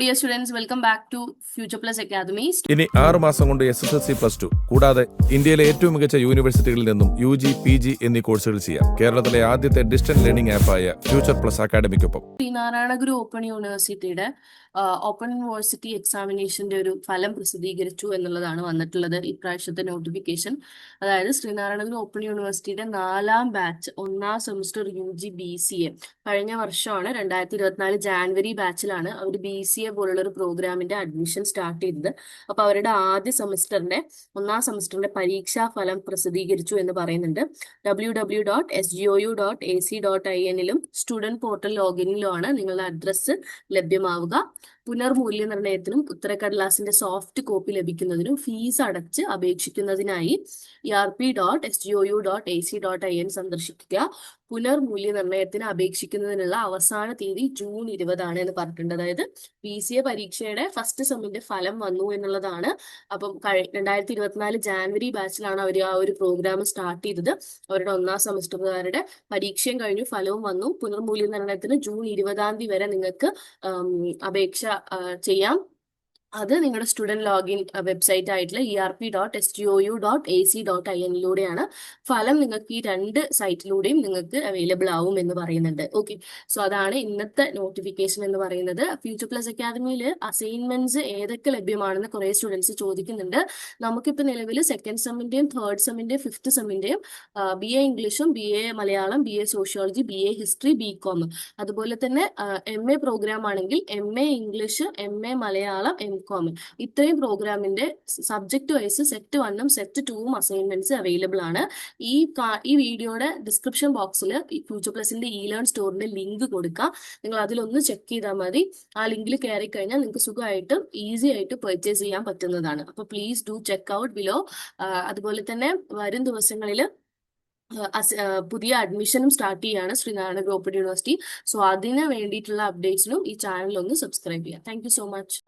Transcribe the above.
Dear students welcome back to future plus academy ഇനി ആറ് മാസം കൊണ്ട് S S L C plus two കൂടാതെ ഇന്ത്യയിലെ ഏറ്റവും മികച്ച യൂണിവേഴ്സിറ്റികളിൽ നിന്നും യു ജി പി ജി എന്നീ കോഴ്സുകൾ ചെയ്യാം. കേരളത്തിലെ ആദ്യത്തെ ഡിസ്റ്റൻസ് ലേണിംഗ് ആപ്പായ ഫ്യൂച്ചർ പ്ലസ് അക്കാഡമിക്കൊപ്പം ശ്രീനാരായണ ഗുരു ഓപ്പൺ യൂണിവേഴ്സിറ്റിയുടെ ഓപ്പൺ യൂണിവേഴ്സിറ്റി എക്സാമിനേഷന്റെ ഒരു ഫലം പ്രസിദ്ധീകരിച്ചു എന്നുള്ളതാണ് വന്നിട്ടുള്ളത് ഇപ്രാവശ്യത്തെ നോട്ടിഫിക്കേഷൻ അതായത് ശ്രീനാരായണ ഗുരു ഓപ്പൺ യൂണിവേഴ്സിറ്റിയുടെ നാലാം ബാച്ച് ഒന്നാം semester U G B C A കഴിഞ്ഞ വർഷമാണ് രണ്ടായിരത്തി ഇരുപത്തിനാല് ജാനുവരി ബാച്ചിലാണ് അവർ ബി സി എ പോലുള്ള ഒരു പ്രോഗ്രാമിന്റെ അഡ്മിഷൻ സ്റ്റാർട്ട് ചെയ്തത്. അപ്പൊ അവരുടെ ആദ്യ സെമസ്റ്ററിന്റെ ഒന്നാം സെമസ്റ്ററിന്റെ പരീക്ഷാ ഫലം പ്രസിദ്ധീകരിച്ചു എന്ന് പറയുന്നുണ്ട്. W W dot S G O U dot A C dot I എന്നിലും സ്റ്റുഡന്റ് പോർട്ടൽ ലോഗിനിലുമാണ് നിങ്ങളുടെ അഡ്രസ്സ് ലഭ്യമാവുക. പുനർമൂല്യനിർണയത്തിനും ഉത്തരക്കടലാസിന്റെ സോഫ്റ്റ് കോപ്പി ലഭിക്കുന്നതിനും ഫീസ് അടച്ച് അപേക്ഷിക്കുന്നതിനായി E R P dot S G O U dot A C dot I N സന്ദർശിക്കുക. പുനർമൂല്യനിർണയത്തിന് അപേക്ഷിക്കുന്നതിനുള്ള അവസാന തീയതി ജൂൺ ഇരുപതാണ് എന്ന് പറഞ്ഞിട്ടുണ്ട്. അതായത് പി എ പരീക്ഷയുടെ ഫസ്റ്റ് സെമ്മിന്റെ ഫലം വന്നു എന്നുള്ളതാണ്. അപ്പം കഴി രണ്ടായിരത്തി ഇരുപത്തിനാല് ജാനുവരി ബാച്ചിലാണ് അവർ ആ ഒരു പ്രോഗ്രാം സ്റ്റാർട്ട് ചെയ്തത്. അവരുടെ ഒന്നാം സെമസ്റ്ററുകാരുടെ പരീക്ഷയും കഴിഞ്ഞു ഫലവും വന്നു. പുനർമൂല്യനിർണയത്തിന് ജൂൺ ഇരുപതാം തീയതി വരെ നിങ്ങൾക്ക് അപേക്ഷ ചെയ്യാം. അത് നിങ്ങളുടെ സ്റ്റുഡന്റ് ലോഗിൻ വെബ്സൈറ്റ് ആയിട്ടുള്ള E R P dot S T O U dot A C dot I എന്നിലൂടെയാണ് ഫലം നിങ്ങൾക്ക് ഈ രണ്ട് സൈറ്റിലൂടെയും നിങ്ങൾക്ക് അവൈലബിൾ ആവും എന്ന് പറയുന്നുണ്ട്. ഓക്കെ സോ അതാണ് ഇന്നത്തെ നോട്ടിഫിക്കേഷൻ എന്ന് പറയുന്നത്. ഫ്യൂച്ചർ പ്ലസ് അക്കാദമിയിൽ അസൈൻമെന്റ്സ് ഏതൊക്കെ ലഭ്യമാണെന്ന് കുറെ സ്റ്റുഡൻസ് ചോദിക്കുന്നുണ്ട്. നമുക്കിപ്പോൾ നിലവിൽ സെക്കൻഡ് സെമ്മിന്റെയും തേർഡ് സെമ്മിന്റെയും ഫിഫ്ത്ത് സെമ്മിന്റെയും ബി എ ഇംഗ്ലീഷും B A Malayalam B A sociology B A history B com അതുപോലെ തന്നെ എം എ പ്രോഗ്രാം ആണെങ്കിൽ M A English M A Malayalam M com ഇത്രയും പ്രോഗ്രാമിന്റെ സബ്ജക്ട് വൈസ് സെറ്റ് വണ്ണും സെറ്റ് ടൂവും അസൈൻമെന്റ്സ് അവൈലബിൾ ആണ്. ഈ ഈ വീഡിയോയുടെ ഡിസ്ക്രിപ്ഷൻ ബോക്സിൽ ഫ്യൂച്ചർ പ്ലസിന്റെ ഇ ലേൺ സ്റ്റോറിന്റെ ലിങ്ക് കൊടുക്കാം. നിങ്ങൾ അതിലൊന്ന് ചെക്ക് ചെയ്താൽ മതി. ആ ലിങ്കിൽ കയറി കഴിഞ്ഞാൽ നിങ്ങൾക്ക് സുഖമായിട്ട് ഈസി ആയിട്ട് പെർച്ചേസ് ചെയ്യാൻ പറ്റുന്നതാണ്. അപ്പോൾ please do check out below അതുപോലെ തന്നെ വരും ദിവസങ്ങളിൽ പുതിയ അഡ്മിഷനും സ്റ്റാർട്ട് ചെയ്യാണ് ശ്രീനാരായണ ഗ്രോപ്പഡ് യൂണിവേഴ്സിറ്റി സോ അതിന് വേണ്ടിയിട്ടുള്ള അപ്ഡേറ്റ്സിനും ഈ ചാനൽ ഒന്ന് സബ്സ്ക്രൈബ് ചെയ്യാം താങ്ക് സോ മച്ച്